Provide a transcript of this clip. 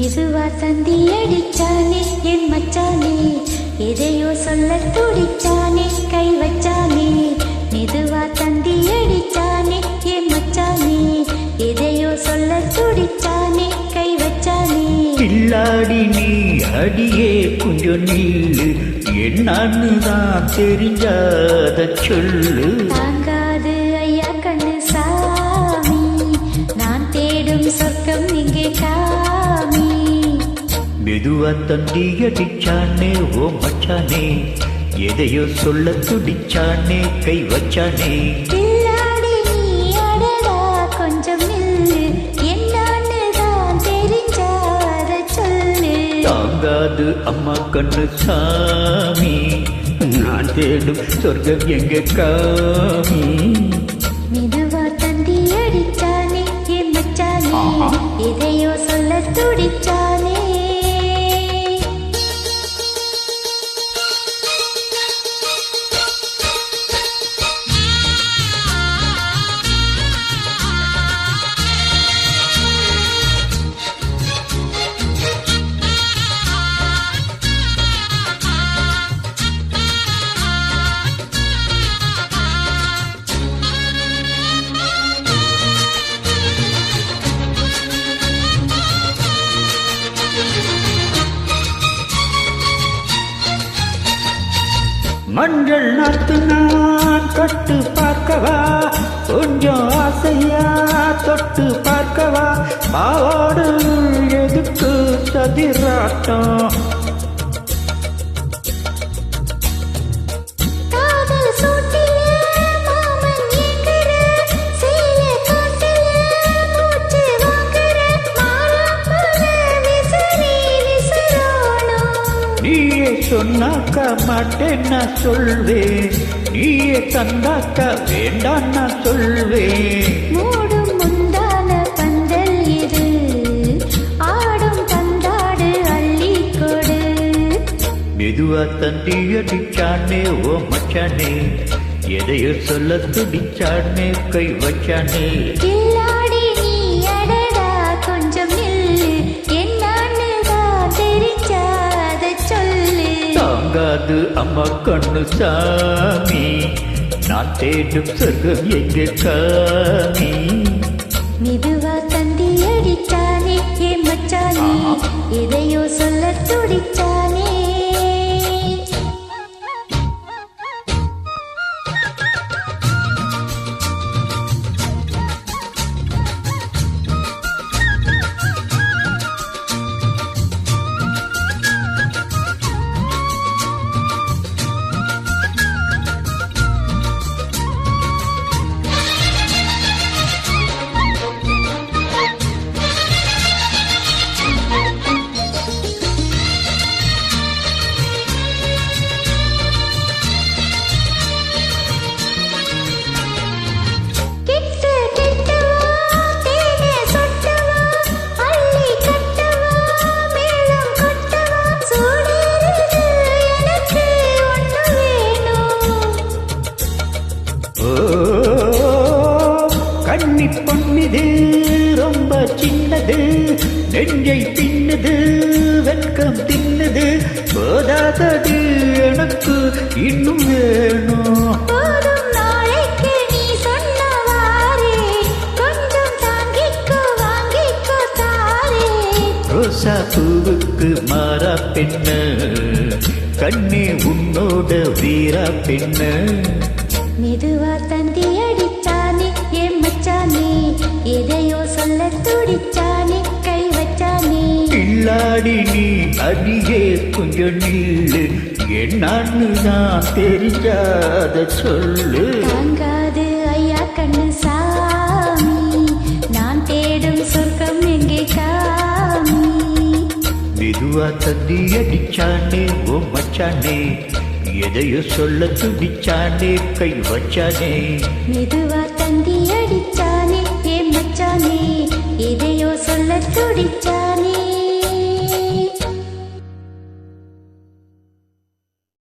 மெதுவா தந்தி அடிச்சானே என் மச்சானே. எதையோ சொல்ல துடிச்சானே கை வச்சானே. மெதுவா தந்தி அடிச்சானே என் மச்சானே. எதையோ சொல்ல துடிச்சானே கை வச்சானே. கில்லாடி நீ அடியே கொஞ்சம் நில்லு என்னன்னு தான் தெரிஞ்சாத சொல்லு. மெதுவா தந்தி அடிச்சானே ஓ மச்சானே. எதையோ சொல்ல துடிச்சானே கை வச்சானே. தாங்காது அம்மா கண்ணு சாமி. நான் தேடும் சொர்க்கம் எங்க காமி? மெதுவா தந்தி அடிச்சானே மச்சானே. எதையோ சொல்ல துடிச்சானே கண்கள் நாத்து நான் கட்டு பார்க்கவா? கொஞ்சம் ஆசையா தொட்டு பார்க்கவா? பாவோடு எதுக்கு சதிராட்டம். சொன்னாக்க மாட்டேன் நான் சொல்வேன். நீயே தந்தாக்க வேண்டாம் நான் சொல்வேன். மூடும் முந்தான பந்தல் இது. ஆடும் பந்தாடு அள்ளி கொடு. மெதுவா தந்தி அடிச்சானே ஓ மச்சானே. எதையோ சொல்ல துடிச்சானே கை வச்சானே. அம்மா கண்ணு சாமி நான் தேடும் சொர்க்கம் எங்க காமி? மெதுவா தந்தி அடிச்சானே என் மச்சானே எதையோ சொல்ல துடிச்சானே சின்னது நெஞ்சை தின்னுது வெட்கம் தின்னுது. போதாதது எனக்கு இன்னும் வேணும். ரோசா பூவுக்கு மாறா பெண்ண கண்ணே உன்னோட வீரா பெண்ண. மெதுவா கில்லாடி நீ அடியே கொஞ்சம் நில்லு. என்னான்னு நான் தெரியாத சொல்லு. தாங்காது ஐயா கண்ணு சாமி. நான் தேடும் சொர்க்கம் எங்கே காமி? மெதுவா தந்தி அடிச்சானே ஓ மச்சானே. எதையோ சொல்ல துடிச்சானே கை வச்சானே. மெதுவா